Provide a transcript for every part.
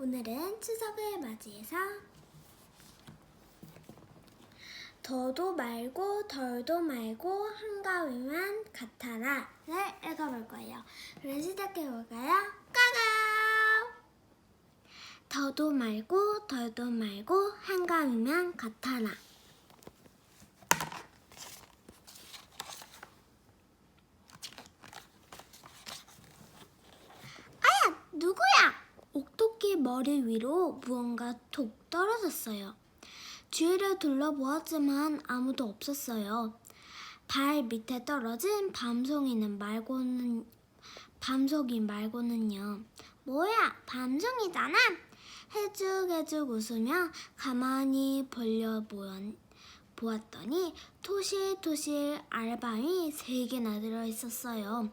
오늘은 추석을 맞이해서 더도 말고 덜도 말고 한가위만 같아라를 읽어볼 거예요. 그럼 시작해볼까요? 까가! 더도 말고 덜도 말고 한가위만 같아라. 아야! 누구야? 옥토끼 머리 위로 무언가 톡 떨어졌어요. 주위를 둘러보았지만 아무도 없었어요. 발 밑에 떨어진 밤송이는 말고는 밤송이 말고는요. 뭐야, 밤송이잖아. 해죽해죽 웃으며 가만히 벌려 보았, 보았더니 토실토실 알밤이 세 개나 들어 있었어요.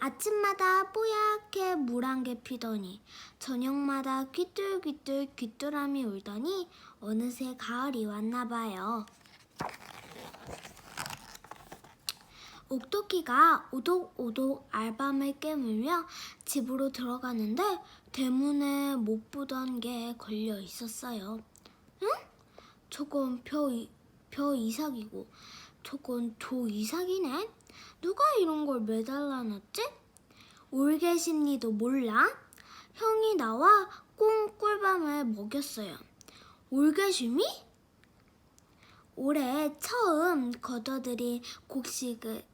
아침마다 뽀얗게 물 한 개 피더니 저녁마다 귀뚤귀뚤 귀뚜라미 울더니 어느새 가을이 왔나 봐요. 옥토끼가 오독오독 알밤을 깨물며 집으로 들어가는데 대문에 못 보던 게 걸려 있었어요. 응? 저건 벼, 이- 벼 이삭이고 저건 조 이삭이네? 누가 이런 걸 매달라 놨지? 올개심리도 몰라? 형이 나와 꽁 꿀밤을 먹였어요. 올개심이? 올해 처음 걷어들인 곡식을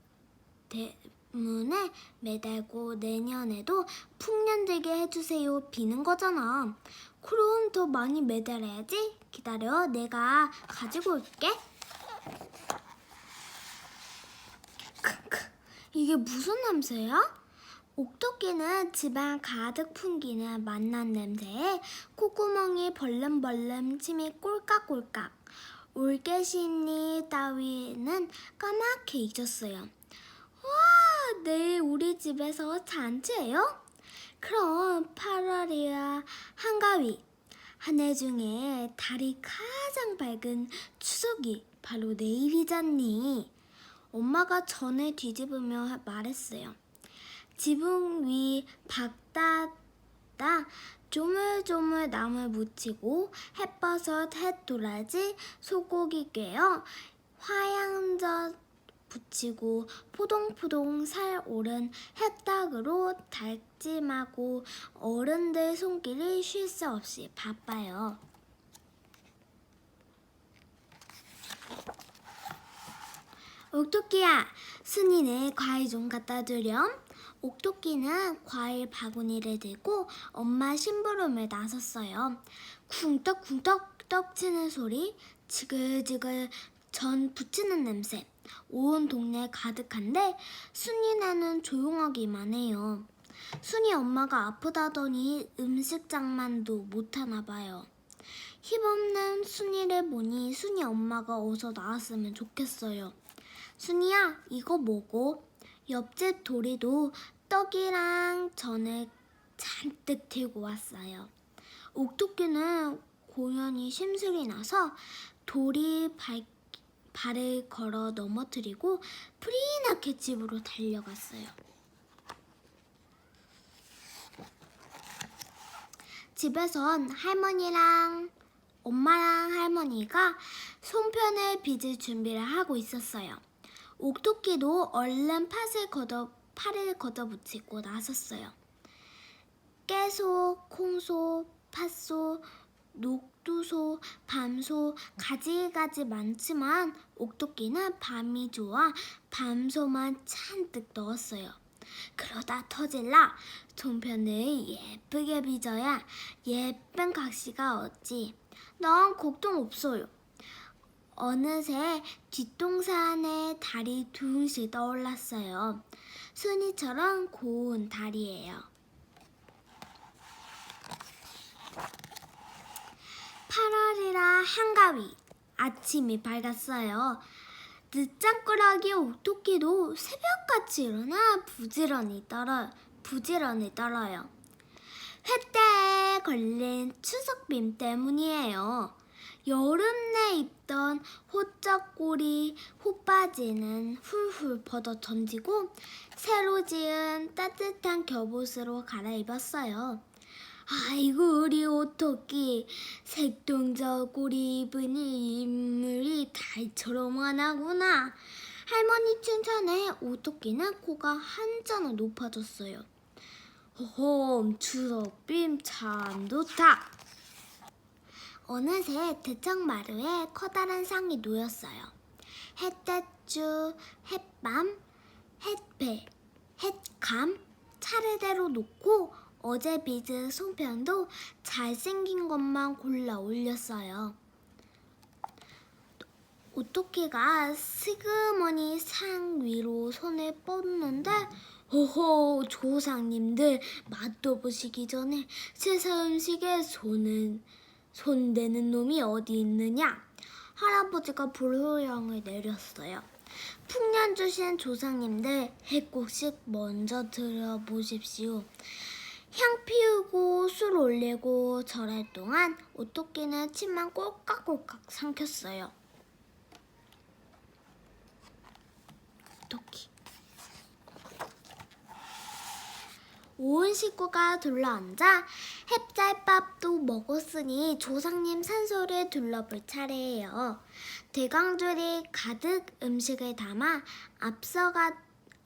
때문에 매달고 내년에도 풍년되게 해주세요 비는 거잖아. 그럼 더 많이 매달아야지. 기다려, 내가 가지고 올게. 이게 무슨 냄새야? 옥토끼는 집안 가득 풍기는 맛난 냄새에 콧구멍이 벌름벌름 침이 꼴깍꼴깍 올개심리 따위는 까맣게 잊었어요. 와, 내일 우리 집에서 잔치예요? 그럼 8월이야 한가위. 한 해 중에 달이 가장 밝은 추석이 바로 내일이잖니. 엄마가 전에 뒤집으며 말했어요. 지붕 위 박다다 조물조물 나물 묻히고 햇버섯 햇도라지 소고기 꿰어 화양젓 붙이고 포동포동 살 오른 햇닭으로 달찜하고 어른들 손길이 쉴 새 없이 바빠요. 옥토끼야, 순이네 과일 좀 갖다 주렴. 옥토끼는 과일 바구니를 들고 엄마 심부름에 나섰어요. 쿵떡쿵떡 떡 치는 소리, 지글지글 전 부치는 냄새, 온 동네 가득한데 순이네는 조용하기만 해요. 순이 엄마가 아프다더니 음식 장만도 못하나 봐요. 힘없는 순이를 보니 순이 엄마가 어서 나왔으면 좋겠어요. 순이야, 이거 뭐고? 옆집 도리도 떡이랑 전을 잔뜩 들고 왔어요. 옥토끼는 고연히 심술이 나서 돌이 발, 발을 걸어 넘어뜨리고 프리나게 집으로 달려갔어요. 집에선 할머니랑 엄마랑 할머니가 송편을 빚을 준비를 하고 있었어요. 옥토끼도 얼른 팥을 걷어 팔을 걷어붙이고 나섰어요. 깨소, 콩소, 팥소, 녹두소, 밤소 가지가지 많지만 옥토끼는 밤이 좋아 밤소만 잔뜩 넣었어요. 그러다 터질라 송편을 예쁘게 빚어야 예쁜 각시가 얻지. 넌 걱정 없어요. 어느새 뒷동산에 달이 둥실 떠올랐어요. 순이처럼 고운 달이에요. 8월이라 한가위. 아침이 밝았어요. 늦잠꾸러기 옥토끼도 새벽같이 일어나 부지런히 떨어, 부지런히 떨어요. 회 때에 걸린 추석빔 때문이에요. 여름 내 입던 호적꼬리 호바지는 훌훌 벗어 던지고 새로 지은 따뜻한 겹옷으로 갈아입었어요. 아이고 우리 오토끼 색동저 꼬리 이 인물이 달처럼 환하구나. 할머니 칭찬에 오토끼는 코가 한자나 높아졌어요. 호홈 추석빔 참 좋다. 어느새 대청마루에 커다란 상이 놓였어요. 햇대주, 햇밤, 햇배, 햇감 차례대로 놓고 어제 빚은 송편도 잘생긴 것만 골라 올렸어요. 오토끼가 스그머니 상 위로 손을 뻗는데 호호 조상님들 맛도 보시기 전에 세상 음식에 손은 손대는 놈이 어디 있느냐 할아버지가 불호령을 내렸어요. 풍년 주신 조상님들 해곡씩 먼저 들어보십시오. 향 피우고 술 올리고 절할 동안 오토끼는 침만 꼴깍꼴깍 삼켰어요. 오토끼. 온 식구가 둘러앉아 햇짤밥도 먹었으니 조상님 산소를 둘러볼 차례예요. 대광줄이 가득 음식을 담아 앞서가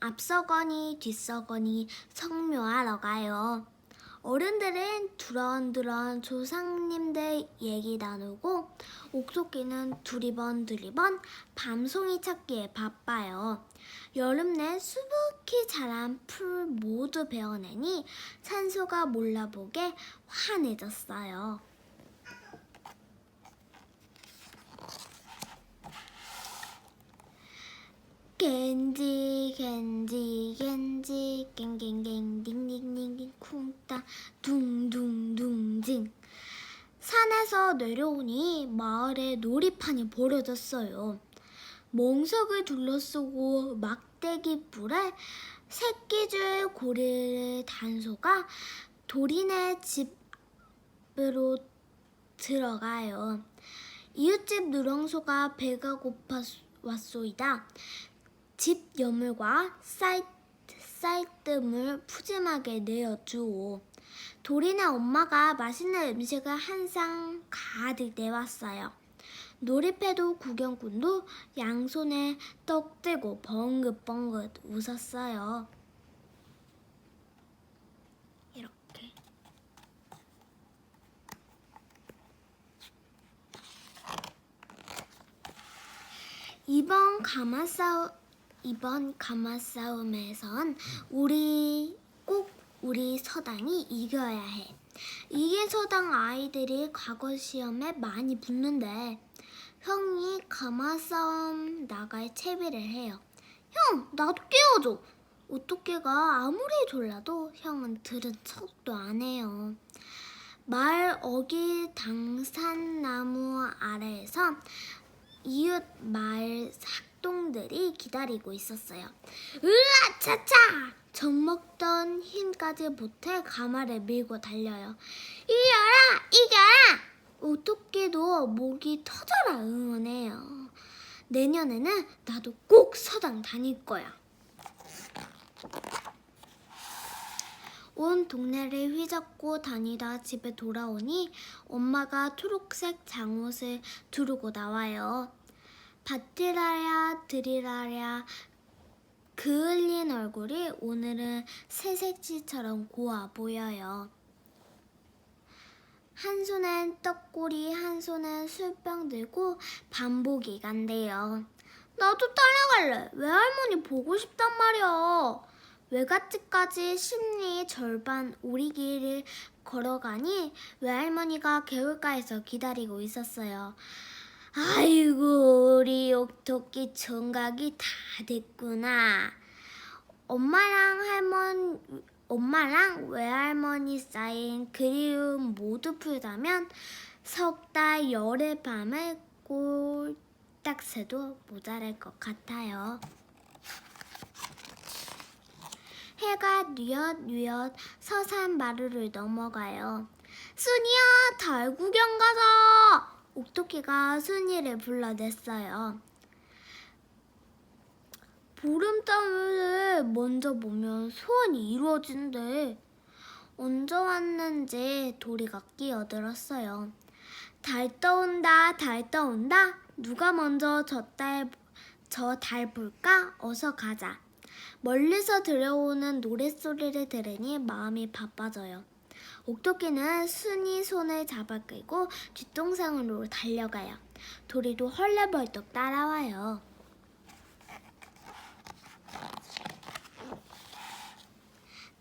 앞서거니 뒤서거니 성묘하러 가요. 어른들은 두런두런 조상님들 얘기 나누고 옥토끼는 두리번 두리번 밤송이 찾기에 바빠요. 여름 내 수북히 자란 풀 모두 베어내니 산소가 몰라보게 환해졌어요. 겐지 겐지 겐지 갱갱갱 딩딩딩딩 쿵따 둥둥둥징 산에서 내려오니 마을에 놀이판이 버려졌어요. 멍석을 둘러쓰고 막대기 뿔에 새끼줄 고리를 단소가 도리네 집으로 들어가요. 이웃집 누렁소가 배가 고파 왔소이다. 집 여물과 쌀, 쌀뜨물 푸짐하게 내어주오. 도리네 엄마가 맛있는 음식을 한 상 가득 내왔어요. 놀이패도 구경꾼도 양손에 떡 들고 벙긋벙긋 웃었어요. 이렇게. 이번 가마 싸움 이번 가마 싸움에선 우리 꼭 우리 서당이 이겨야 해. 이게 서당 아이들이 과거 시험에 많이 붙는데 형이 가마 싸움 나갈 채비를 해요. 형, 나도 깨워줘. 오토끼가 아무리 졸라도 형은 들은 척도 안 해요. 마을 어기 당산나무 아래에서 이웃 마을 학동들이 기다리고 있었어요. 으아 차차! 젖 먹던 힘까지 보태 가마를 밀고 달려요. 이겨라! 이겨라! 오토끼도 목이 터져라 응원해요. 내년에는 나도 꼭 서당 다닐 거야. 온 동네를 휘젓고 다니다 집에 돌아오니 엄마가 초록색 장옷을 두르고 나와요. 밭이라야 들이라야 그을린 얼굴이 오늘은 새색시처럼 고와 보여요. 한 손엔 떡꼬리, 한 손엔 술병 들고 반복이 간대요. 나도 따라갈래. 외할머니 보고 싶단 말이야. 외갓집까지 심리 절반 오리길을 걸어가니 외할머니가 개울가에서 기다리고 있었어요. 아이고 우리 옥토끼 청각이 다 됐구나. 엄마랑 할머니 엄마랑 외할머니 쌓인 그리움 모두 풀자면 석 달 열의 밤을 꼴딱 새도 모자랄 것 같아요. 해가 뉘엿뉘엿 서산 마루를 넘어가요. 순이야, 달 구경 가자! 옥토끼가 순이를 불러냈어요. 보름달을 먼저 보면 소원이 이루어진대. 언제 왔는지 도리가 끼어들었어요. 달 떠온다, 달 떠온다. 누가 먼저 저 달, 저 달 볼까? 어서 가자. 멀리서 들려오는 노랫소리를 들으니 마음이 바빠져요. 옥토끼는 순이 손을 잡아 끌고 뒷동산으로 달려가요. 도리도 헐레벌떡 따라와요.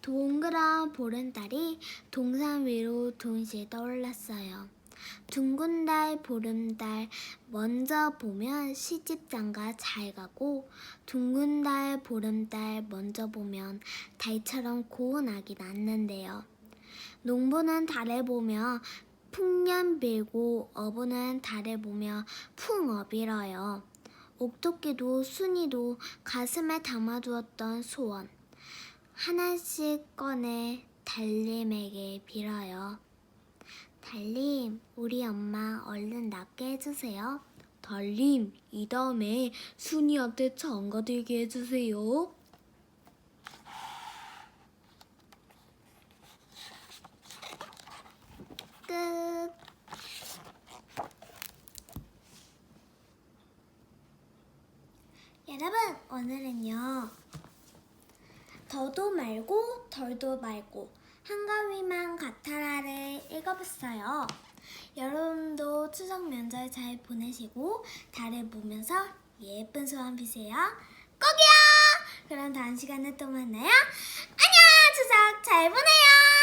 동그란 보름달이 동산 위로 동시에 떠올랐어요. 둥근 달, 보름달 먼저 보면 시집장가 잘 가고 둥근 달, 보름달 먼저 보면 달처럼 고운 아기 낳는데요. 농부는 달을 보며 풍년 빌고 어부는 달을 보며 풍 어 빌어요. 옥토끼도 순이도 가슴에 담아두었던 소원 하나씩 꺼내 달님에게 빌어요. 달님, 우리 엄마 얼른 낫게 해주세요. 달님, 이 다음에 순이한테 장가 들게 해주세요. 끝. 여러분, 오늘은요. 더도 말고 덜도 말고 한가위만 같아라를 읽어봤어요. 여러분도 추석 명절 잘 보내시고 달을 보면서 예쁜 소원 비세요. 꼭이요! 그럼 다음 시간에 또 만나요. 안녕! 추석 잘 보내요!